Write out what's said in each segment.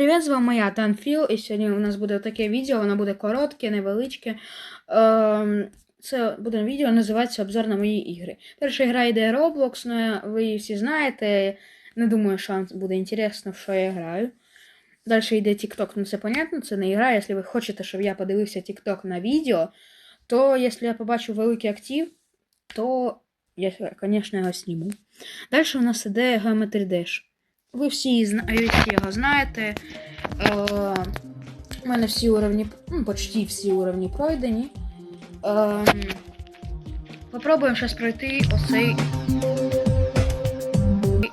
Привіт, з вами я, Танфіл, і сьогодні у нас буде таке відео, воно буде коротке, невеличке. Ем, Це буде відео, називається Обзор на мої ігри. Перша гра йде Roblox, ну, ви її всі знаєте. Не думаю, що буде інтересно, в що я граю. Далі йде TikTok, ну це понятно, це не гра. Якщо ви хочете, щоб я подивився TikTok на відео, то якщо я побачу великий актив, то я, звісно, його зніму. Далі у нас іде Geometry Dash. Ви всі, всі його знаєте. Е, у мене всі уровні, ну, почти всі уровні пройдені. Е, попробуємо зараз пройти оцей.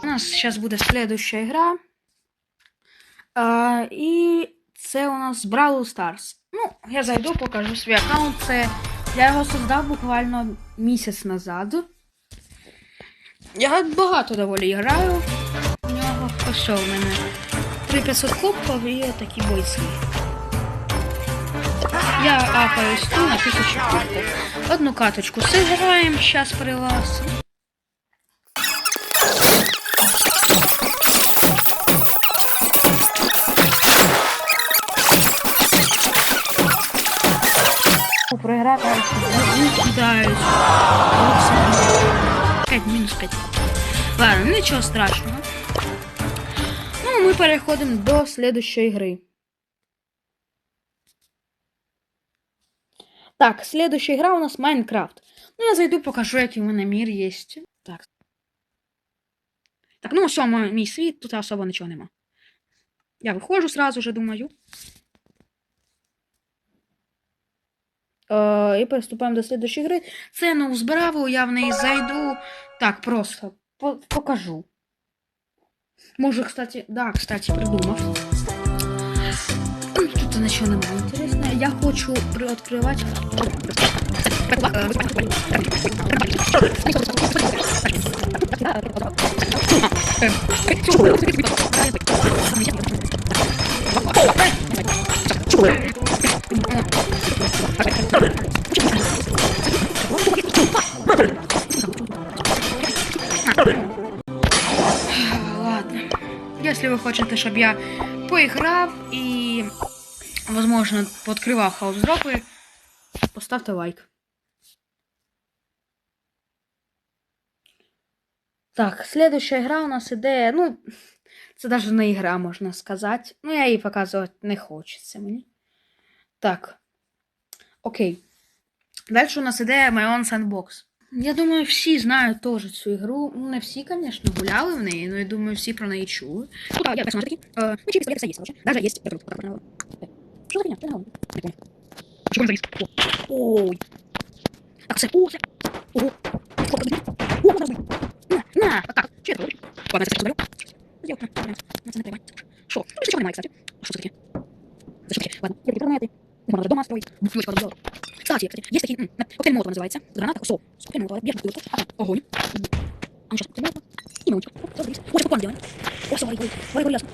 У нас зараз буде слідуща гра. Е, і це у нас Brawl Stars. Ну, я зайду, покажу свій аккаунт. Це я його создав буквально місяць назад. Я багато доволі граю. Що в мене 3500 кубків і такі бойці. Я апаюсь ту на 1000 кубків. Одну каточку зіграємо зараз при вас. Проиграю, кидаюсь. 5 мінус 5. Ладно, нічого страшного. Ми переходимо до слідущої гри. Так, следующая игра у нас Майнкрафт. Ну, я зайду, покажу, який у мене мір є. Так. Так, ну все, мій, світ, тут особо нічого нема. Я виходжу сразу же, думаю. Е, і приступаємо до слідущої гри. Це ну збраву, я в неї зайду. Так, просто по- покажу. Може, кстати, да, кстати, придумав. Тут нічого немає інтересного. Я хочу приоткривати. Если вы хочете, щоб я поіграв і, возможно, пооткривав хаус дропи, поставте лайк. Так, следующая гра у нас іде, ну, це навіть не ігра, можна сказати. Ну, я її показувати не хочеться мені. Так. Окей. Далі у нас іде My Own Sandbox. Я думаю, всі знають теж цю ігру. Ну, не всі, звісно, гуляли в неї, але я думаю, всі про неї чули. Ну, так, я персонаж такий. Э, ну, чи пистолет все есть, короче. Даже есть вертолет, пока поняла. Что за фигня? Что Не понял. Чего он завис? О. Ой. Так, це, о, це. Ого. Сколько тут? О, подожди. На, на, вот так. Что это? Ладно, я це заберу. Сделал, на, на, на, це не треба. Шо? Ну, ничего немає, кстати. А что це таке? За что таке? Ладно, я интернеты. Можно даже дома строить. Ключ подобрал. Кстати, кстати, есть такие, коктейль Молотова называется. Граната, со. Коктейль Молотова. Бежишь в бутылку. Огонь. А ну сейчас, коктейль Молотова. И научку. О, смотрите. О, сейчас попкорн делаем. О, все, варик, варик. Варик, ясно.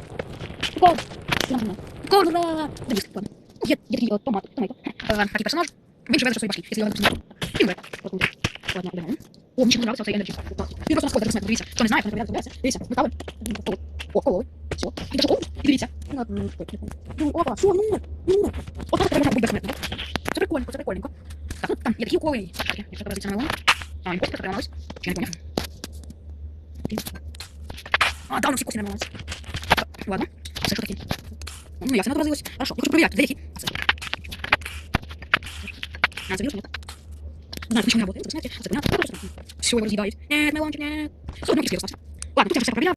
Попкорн. Что? Попкорн, ура! Да, диск, ладно. Є, є такий от томат, томато. Е, Такий персонаж. Він живе за свої башки. Якщо його не посмотрите. І умре. Ладно, беремо. О, ще дуже нравиться цей енерджі. Він просто на сходи, дивіться. Хто не знає, хто не проявляється, дивіться. Метали. О, колой. Все. І даже, о, і дивіться. Ну, не опа, що, ну, ну. От так можна бути безсмертним. Це прикольненько, це прикольненько. Так, ну, там є такі уколи. Чекайте, Якщо подивитися на лон. А, імпостер приймалась. Чи я не поняв? А, да, у нас всі кості не приймалась. Ладно. Це що таке? Ну, ясно, отобразилось. Хорошо, я хочу проверять, де які. А, це. А, забил, что нет? Знаю, почему не работает, вы знаете, это понятно. Все его разъедает. Нет, мелончик, нет. Все, ну, если Ладно, тут я все проверял.